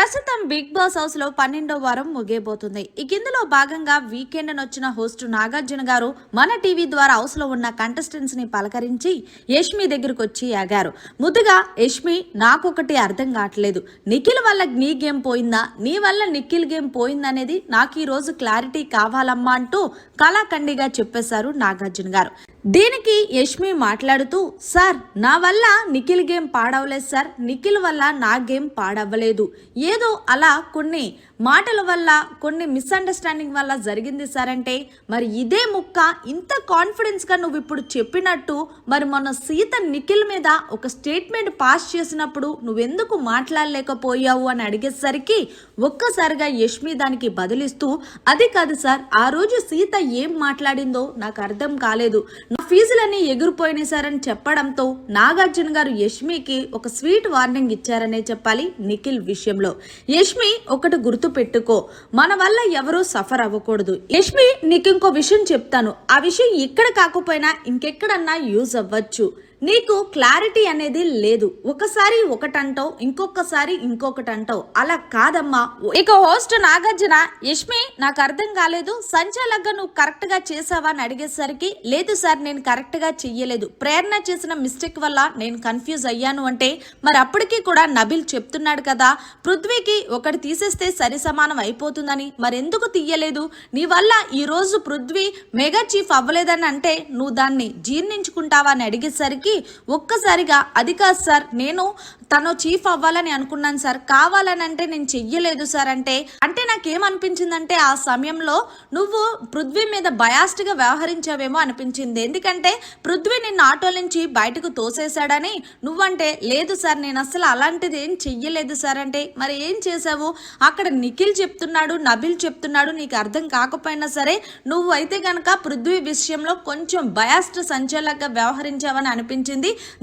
ప్రస్తుతం big boss హౌస్లో పన్నెండో వారం ముగియబోతుంది. ఇక ఇందులో భాగంగా వీకెండ్ వచ్చిన హోస్ట్ నాగార్జున గారు మన టీవీ ద్వారా హౌస్లో ఉన్న కంటెస్టెంట్స్ని పలకరించి యష్మి దగ్గరకు వచ్చి ఆగారు. ముద్దుగా యష్మి నాకొకటి అర్థం కావట్లేదు. నిఖిల్ వల్ల నీ గేమ్ పోయిందా? నీ వల్ల నిఖిల్ గేమ్ పోయిందనేది నాకు ఈ రోజు క్లారిటీ కావాలమ్మా అంటూ కళాఖండిగా చెప్పేశారు నాగార్జున గారు. దీనికి యష్మి మాట్లాడుతూ సార్ నా వల్ల నిఖిల్ గేమ్ పాడవలేదు సార్. నిఖిల్ వల్ల నా గేమ్ పాడవ్వలేదు. ఏదో అలా కొన్ని మాటల వల్ల కొన్ని మిస్అండర్స్టాండింగ్ వల్ల జరిగింది సార్ అంటే మరి ఇదే ముక్క ఇంత కాన్ఫిడెన్స్గా నువ్వు ఇప్పుడు చెప్పినట్టు మరి మొన్న సీత నిఖిల్ మీద ఒక స్టేట్మెంట్ పాస్ చేసినప్పుడు నువ్వెందుకు మాట్లాడలేకపోయావు? అని అడిగేసరికి ఒక్కసారిగా యష్మి దానికి బదిలిస్తూ అది కాదు సార్. ఆ రోజు సీత ఏం మాట్లాడిందో నాకు అర్థం కాలేదు. నా ఫీజులన్నీ ఎగిరిపోయినాయి సార్ అని చెప్పడంతో నాగార్జున గారు యష్మికి ఒక స్వీట్ వార్నింగ్ ఇచ్చారనే చెప్పాలి నిఖిల్ విషయంలో. యష్మి ఒకటి గుర్తు పెట్టుకో మన వల్ల ఎవరూ సఫర్ అవ్వకూడదు. యష్మి నీకు ఇంకో విషయం చెప్తాను. ఆ విషయం ఇక్కడ కాకపోయినా ఇంకెక్కడన్నా యూజ్ అవ్వచ్చు. నీకు క్లారిటీ అనేది లేదు. ఒకసారి ఒకటంటావు ఇంకొకసారి ఇంకొకటి అంటావు అలా కాదమ్మా. ఇక హోస్ట్ నాగార్జున యష్మి నాకు అర్థం కాలేదు. సంచాలగ్గా నువ్వు కరెక్ట్గా చేసావా అని అడిగేసరికి లేదు సార్ నేను కరెక్ట్గా చెయ్యలేదు. ప్రేరణ చేసిన మిస్టేక్ వల్ల నేను కన్ఫ్యూజ్ అయ్యాను అంటే మరి అప్పటికీ కూడా నబిల్ చెప్తున్నాడు కదా పృథ్వీకి ఒకటి తీసేస్తే సరి సమానం అయిపోతుందని. మరెందుకు తీయలేదు? నీ వల్ల ఈ రోజు పృథ్వీ మెగా చీఫ్ అవ్వలేదని అంటే నువ్వు దాన్ని జీర్ణించుకుంటావా అని అడిగేసరికి ఒక్కసారిగా అది కాదు సార్ నేను తను చీఫ్ అవ్వాలని అనుకున్నాను సార్. కావాలని అంటే నేను చెయ్యలేదు సార్ అంటే అంటే నాకేమనిపించిందంటే ఆ సమయంలో నువ్వు పృథ్వీ మీద బయాస్డ్గా వ్యవహరించావేమో అనిపించింది. ఎందుకంటే పృథ్వీ నిన్ను ఆటో నుంచి బయటకు తోసేశాడని నువ్వంటే లేదు సార్ నేను అసలు అలాంటిది ఏం చెయ్యలేదు సార్ అంటే మరి ఏం చేసావు అక్కడ నిఖిల్ చెప్తున్నాడు నబిల్ చెప్తున్నాడు నీకు అర్థం కాకపోయినా సరే నువ్వు అయితే గనక పృథ్వీ విషయంలో కొంచెం బయాస్డ్ సంచాలకగా వ్యవహరించావని అనిపించింది.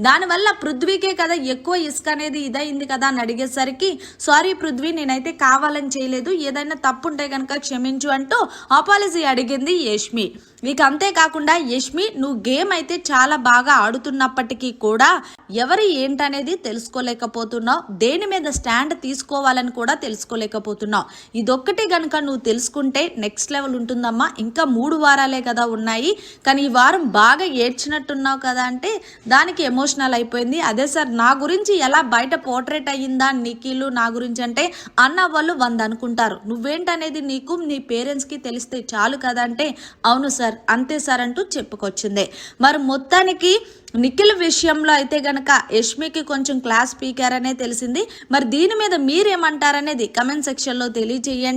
దానివల్ల పృథ్వీకే కదా ఎక్కువ ఇసుక అనేది ఇదైంది కదా అని అడిగేసరికి సారీ పృథ్వీ నేనైతే కావాలని చేయలేదు. ఏదైనా తప్పుంటే కనుక క్షమించు అంటూ అపాలజీ అడిగింది యష్మి. ఇక అంతేకాకుండా యష్మి నువ్వు గేమ్ అయితే చాలా బాగా ఆడుతున్నప్పటికీ కూడా ఎవరి ఏంటనేది తెలుసుకోలేకపోతున్నావు. దేని మీద స్టాండ్ తీసుకోవాలని కూడా తెలుసుకోలేకపోతున్నావు. ఇదొక్కటి గనుక నువ్వు తెలుసుకుంటే నెక్స్ట్ లెవెల్ ఉంటుందమ్మా. ఇంకా మూడు వారాలే కదా ఉన్నాయి. కానీ ఈ వారం బాగా ఏడ్చినట్టున్నావు కదా అంటే దానికి ఎమోషనల్ అయిపోయింది. అదే సార్ నా గురించి ఎలా బయట పోర్ట్రేట్ అయ్యిందా నిఖిలు? నా గురించి అంటే అన్న వాళ్ళు వంద అనుకుంటారు. నువ్వేంటనేది నీకు నీ పేరెంట్స్కి తెలిస్తే చాలు కదా అంటే అవును సార్ అంతే సార్ అంటూ చెప్పుకొచ్చింది. మరి మొత్తానికి నిఖిల్ విషయంలో అయితే గనక యష్మికి కొంచెం క్లాస్ పీకారనే అనే తెలిసింది. మరి దీని మీద మీరేమంటారనేది కమెంట్ సెక్షన్లో తెలియజేయండి.